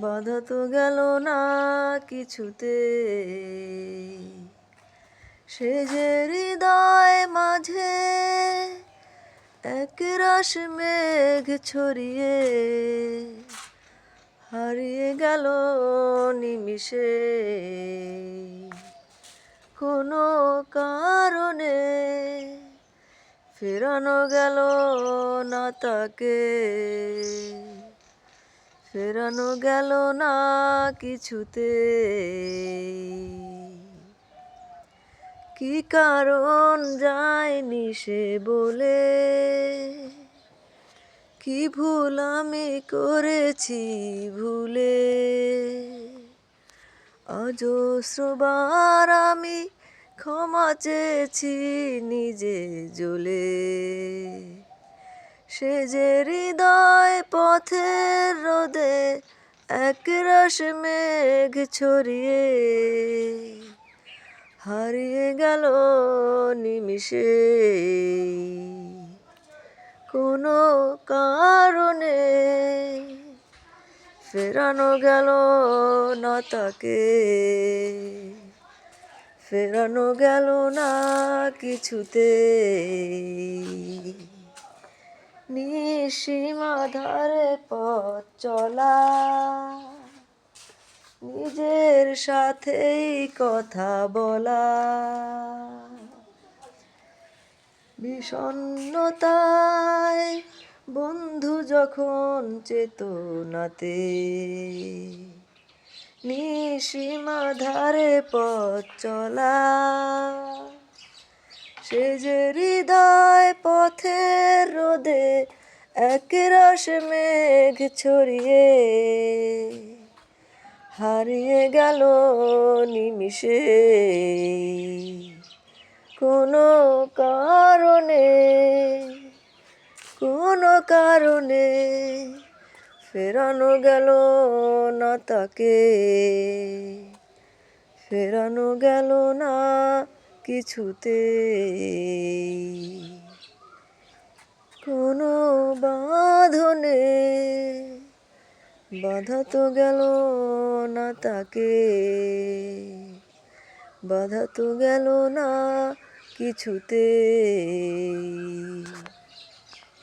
বাধা তো গেল না কিছুতে। সে যে হৃদয় মাঝে এক রাস মেঘ ছড়িয়ে হারিয়ে গেল নিমিষে। কোনো কারণে ফেরানো গেল না তাকে। ফেরানো গেল না কিছুতে। কি কারণ যায়নি সে বলে? কি ভুল আমি করেছি ভুলে? অজস্রবার আমি ক্ষমা চেয়েছি নিজে জ্বলে। সে যে হৃদয় পথের রোদে এক রস মেঘ ছড়িয়ে হারিয়ে গেল নিমিষে। কোনো কারণে ফেরানো গেল না তাকে। ফেরানো গেল না কিছুতে। নিসীমা ধারে পথ চলা। নিজের সাথেই কথা বলা। বিষণ্ণতায় বন্ধু যখন চেতনাতে নিসীমা ধারে পথ চলা। সে যে হৃদয় পথের রোদে এক রস মেঘ ছড়িয়ে হারিয়ে গেল নিমিষে। কোনো কারণে কোনো কারণে ফেরানো গেল না তাকে, ফেরানো গেল না কিছুতে কোনো বাঁধনে বাধা তো গেল না তাকে বাধা তো গেল না কিছুতে।